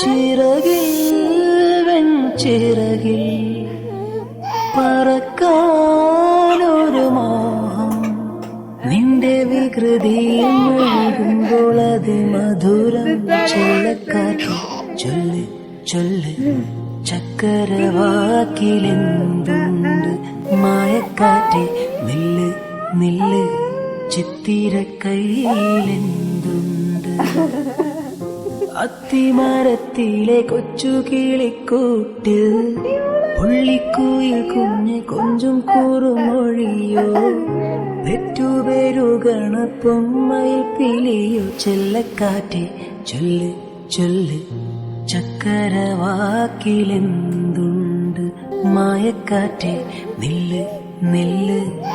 ചിറകിൽ വെൺചിറകിൽ പറക്കാനൊരു മോഹം. നിന്റെ വികൃതിയിൽ മുഴുകുമ്പോൾ മധുരം ചൊല്ലക്കാറ്റ് ചൊല്ല് ചൊല്ല് ചക്കരവാക്കിലെന്തുണ്ട് മായക്കാറ്റ് നില്ല് നില്ല്. ചിത്തിര കയ്യിലെന്തുണ്ട് അത്തിമരത്തിലെ കൊച്ചു കിളിക്കൂട്ടിൽ പുള്ളിക്കുയിൽ കുഞ്ഞ് കൊഞ്ചും കൂറുമൊഴിയോ? പെറ്റുപേരുകണപ്പൊമ്മയിൽ പിലിയോ? ചെല്ലക്കാറ്റെ ചൊല്ല് ചൊല്ല്. ചക്കരവാക്കിലെന്തുണ്ട്? മായക്കാറ്റെ നില്ല് നില്ല്.